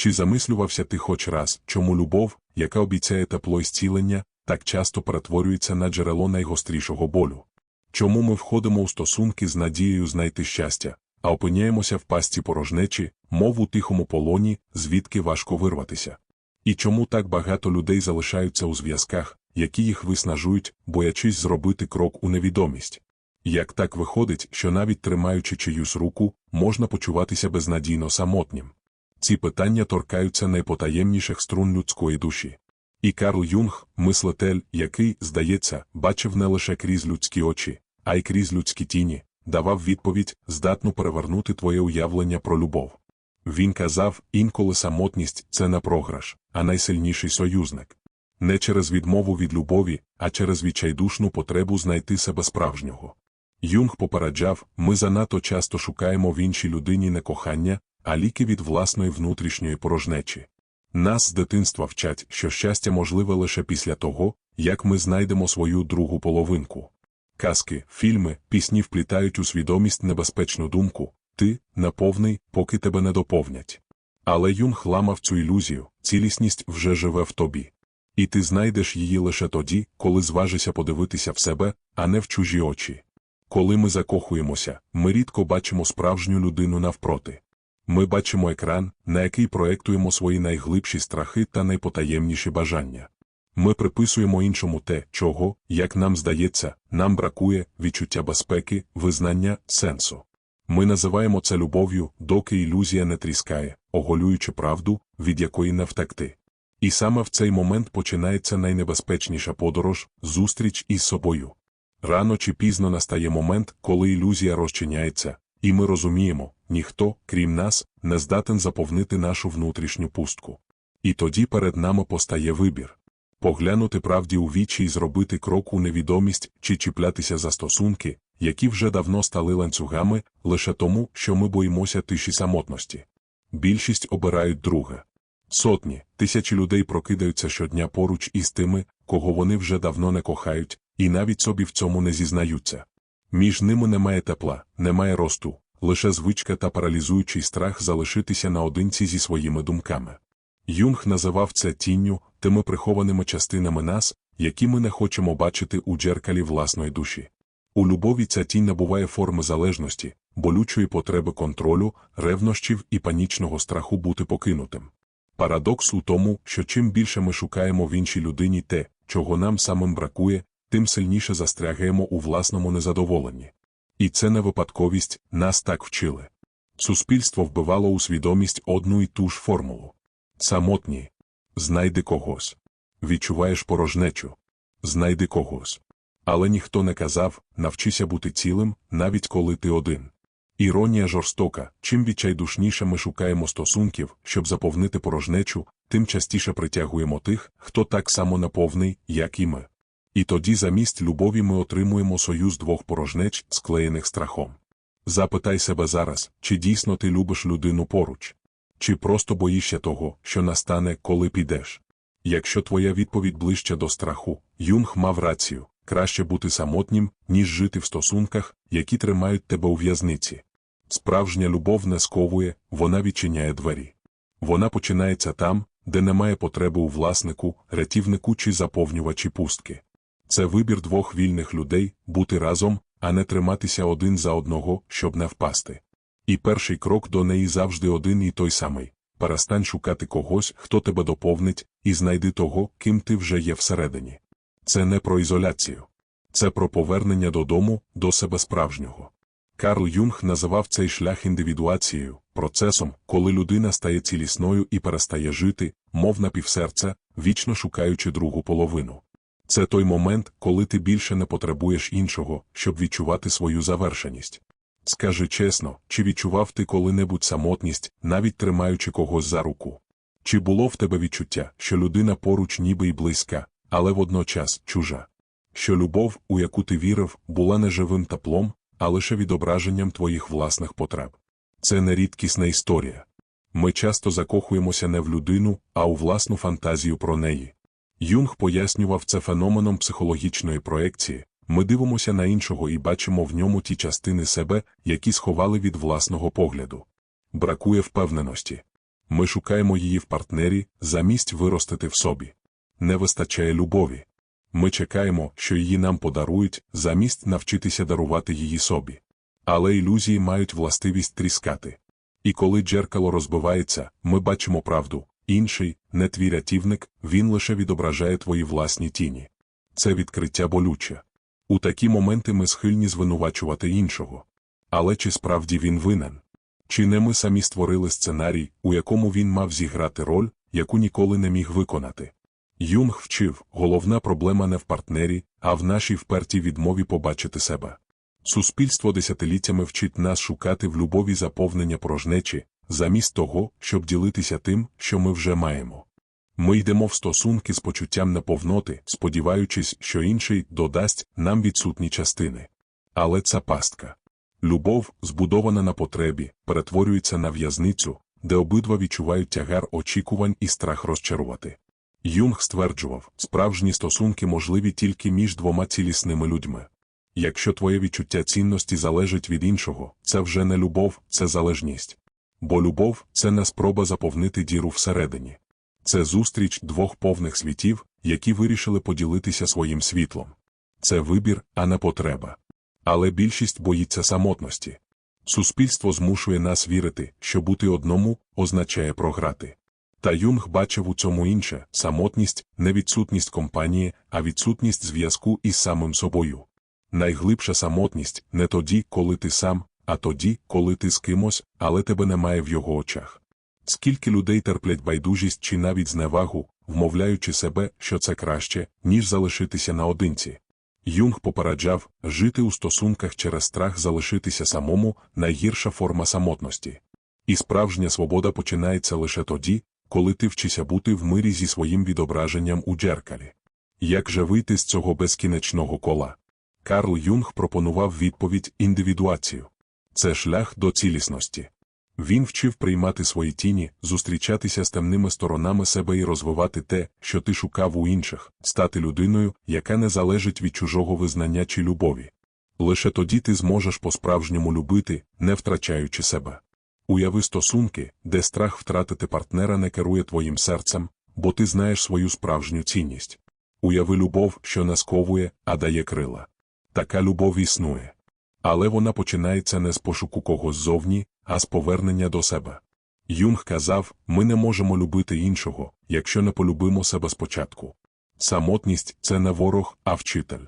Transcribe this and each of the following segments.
Чи замислювався ти хоч раз, чому любов, яка обіцяє тепло і зцілення, так часто перетворюється на джерело найгострішого болю? Чому ми входимо у стосунки з надією знайти щастя, а опиняємося в пастці порожнечі, мов у тихому полоні, звідки важко вирватися? І чому так багато людей залишаються у зв'язках, які їх виснажують, боячись зробити крок у невідомість? Як так виходить, що навіть тримаючи чиюсь руку, можна почуватися безнадійно самотнім? Ці питання торкаються найпотаємніших струн людської душі. І Карл Юнг, мислитель, який, здається, бачив не лише крізь людські очі, а й крізь людські тіні, давав відповідь, здатну перевернути твоє уявлення про любов. Він казав, інколи самотність це не програш, а найсильніший союзник. Не через відмову від любові, а через відчайдушну потребу знайти себе справжнього. Юнг попереджав, ми занадто часто шукаємо в іншій людині не кохання, а ліки від власної внутрішньої порожнечі. Нас з дитинства вчать, що щастя можливе лише після того, як ми знайдемо свою другу половинку. Казки, фільми, пісні вплітають у свідомість небезпечну думку ти неповний, поки тебе не доповнять. Але Юнг ламав цю ілюзію, цілісність вже живе в тобі. І ти знайдеш її лише тоді, коли зважишся подивитися в себе, а не в чужі очі. Коли ми закохуємося, ми рідко бачимо справжню людину навпроти. Ми бачимо екран, на який проектуємо свої найглибші страхи та найпотаємніші бажання. Ми приписуємо іншому те, чого, як нам здається, нам бракує відчуття безпеки, визнання, сенсу. Ми називаємо це любов'ю, доки ілюзія не тріскає, оголюючи правду, від якої не втекти. І саме в цей момент починається найнебезпечніша подорож зустріч із собою. Рано чи пізно настає момент, коли ілюзія розчиняється, і ми розуміємо, ніхто, крім нас, не здатен заповнити нашу внутрішню пустку. І тоді перед нами постає вибір поглянути правді у вічі і зробити крок у невідомість чи чіплятися за стосунки, які вже давно стали ланцюгами, лише тому, що ми боїмося тиші самотності. Більшість обирають друге. Сотні, тисячі людей прокидаються щодня поруч із тими, кого вони вже давно не кохають, і навіть собі в цьому не зізнаються. Між ними немає тепла, немає росту, лише звичка та паралізуючий страх залишитися наодинці зі своїми думками. Юнг називав це тінню, тими прихованими частинами нас, які ми не хочемо бачити у джеркалі власної душі. У любові ця тінь набуває форми залежності, болючої потреби контролю, ревнощів і панічного страху бути покинутим. Парадокс у тому, що чим більше ми шукаємо в іншій людині те, чого нам самим бракує, тим сильніше застрягаємо у власному незадоволенні. І це не випадковість, нас так вчили. Суспільство вбивало у свідомість одну і ту ж формулу. Самотні. Знайди когось. Відчуваєш порожнечу. Знайди когось. Але ніхто не казав навчися бути цілим, навіть коли ти один. Іронія жорстока, чим відчайдушніше ми шукаємо стосунків, щоб заповнити порожнечу, тим частіше притягуємо тих, хто так само наповний, як і ми. І тоді замість любові ми отримуємо союз двох порожнеч, склеєних страхом. Запитай себе зараз, чи дійсно ти любиш людину поруч, чи просто боїшся того, що настане, коли підеш. Якщо твоя відповідь ближче до страху, Юнг мав рацію краще бути самотнім, ніж жити в стосунках, які тримають тебе у в'язниці. Справжня любов не сковує, вона відчиняє двері. Вона починається там, де немає потреби у власнику, рятівнику чи заповнювачі пустки. Це вибір двох вільних людей бути разом, а не триматися один за одного, щоб не впасти. І перший крок до неї завжди один і той самий перестань шукати когось, хто тебе доповнить, і знайди того, ким ти вже є всередині. Це не про ізоляцію, це про повернення додому, до себе справжнього. Карл Юнг називав цей шлях індивідуацією, процесом, коли людина стає цілісною і перестає жити, мов напівсерця, вічно шукаючи другу половину. Це той момент, коли ти більше не потребуєш іншого, щоб відчувати свою завершеність. Скажи чесно, чи відчував ти коли-небудь самотність, навіть тримаючи когось за руку? Чи було в тебе відчуття, що людина поруч ніби й близька, але водночас чужа? Що любов, у яку ти вірив, була не живим теплом, а лише відображенням твоїх власних потреб? Це не рідкісна історія. Ми часто закохуємося не в людину, а у власну фантазію про неї. Юнг пояснював це феноменом психологічної проекції, ми дивимося на іншого і бачимо в ньому ті частини себе, які сховали від власного погляду. Бракує впевненості. Ми шукаємо її в партнері замість виростити в собі. Не вистачає любові. Ми чекаємо, що її нам подарують, замість навчитися дарувати її собі. Але ілюзії мають властивість тріскати. І коли джеркало розбивається, ми бачимо правду. Інший, не твій рятівник, він лише відображає твої власні тіні. Це відкриття болюче. У такі моменти ми схильні звинувачувати іншого. Але чи справді він винен? Чи не ми самі створили сценарій, у якому він мав зіграти роль, яку ніколи не міг виконати? Юнг вчив, головна проблема не в партнері, а в нашій впертій відмові побачити себе. Суспільство десятиліттями вчить нас шукати в любові заповнення порожнечі, замість того, щоб ділитися тим, що ми вже маємо. Ми йдемо в стосунки з почуттям неповноти, сподіваючись, що інший додасть нам відсутні частини. Але це пастка. Любов, збудована на потребі, перетворюється на в'язницю, де обидва відчувають тягар очікувань і страх розчарувати. Юнг стверджував, справжні стосунки можливі тільки між двома цілісними людьми. Якщо твоє відчуття цінності залежить від іншого, це вже не любов, це залежність. Бо любов це не спроба заповнити діру всередині. Це зустріч двох повних світів, які вирішили поділитися своїм світлом. Це вибір, а не потреба. Але більшість боїться самотності. Суспільство змушує нас вірити, що бути одному означає програти. Та Юнг бачив у цьому інше самотність, не відсутність компанії, а відсутність зв'язку із самим собою. Найглибша самотність не тоді, коли ти сам, а тоді, коли ти з кимось, але тебе немає в його очах. Скільки людей терплять байдужість чи навіть зневагу, вмовляючи себе, що це краще, ніж залишитися наодинці. Юнг попереджав жити у стосунках через страх залишитися самому найгірша форма самотності. І справжня свобода починається лише тоді, коли ти вчишся бути в мирі зі своїм відображенням у дзеркалі. Як же вийти з цього безкінечного кола? Карл Юнг пропонував відповідь індивідуацію це шлях до цілісності. Він вчив приймати свої тіні, зустрічатися з темними сторонами себе і розвивати те, що ти шукав у інших, стати людиною, яка не залежить від чужого визнання чи любові. Лише тоді ти зможеш по-справжньому любити, не втрачаючи себе. Уяви стосунки, де страх втратити партнера не керує твоїм серцем, бо ти знаєш свою справжню цінність. Уяви любов, що не сковує, а дає крила. Така любов існує. Але вона починається не з пошуку когось ззовні, а з повернення до себе. Юнг казав ми не можемо любити іншого, якщо не полюбимо себе спочатку. Самотність це не ворог, а вчитель.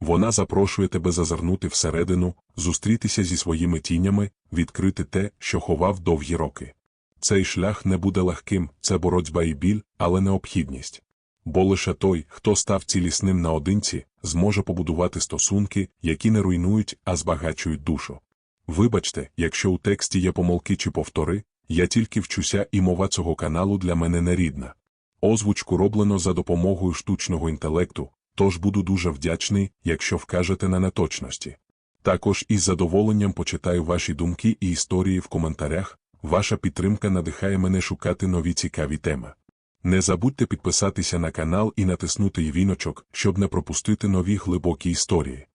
Вона запрошує тебе зазирнути всередину, зустрітися зі своїми тінями, відкрити те, що ховав довгі роки. Цей шлях не буде легким, це боротьба і біль, але необхідність. Бо лише той, хто став цілісним наодинці, зможе побудувати стосунки, які не руйнують, а збагачують душу. Вибачте, якщо у тексті є помилки чи повтори, я тільки вчуся і мова цього каналу для мене не рідна. Озвучку роблено за допомогою штучного інтелекту, тож буду дуже вдячний, якщо вкажете на неточності. Також із задоволенням почитаю ваші думки і історії в коментарях, ваша підтримка надихає мене шукати нові цікаві теми. Не забудьте підписатися на канал і натиснути віночок, щоб не пропустити нові глибокі історії.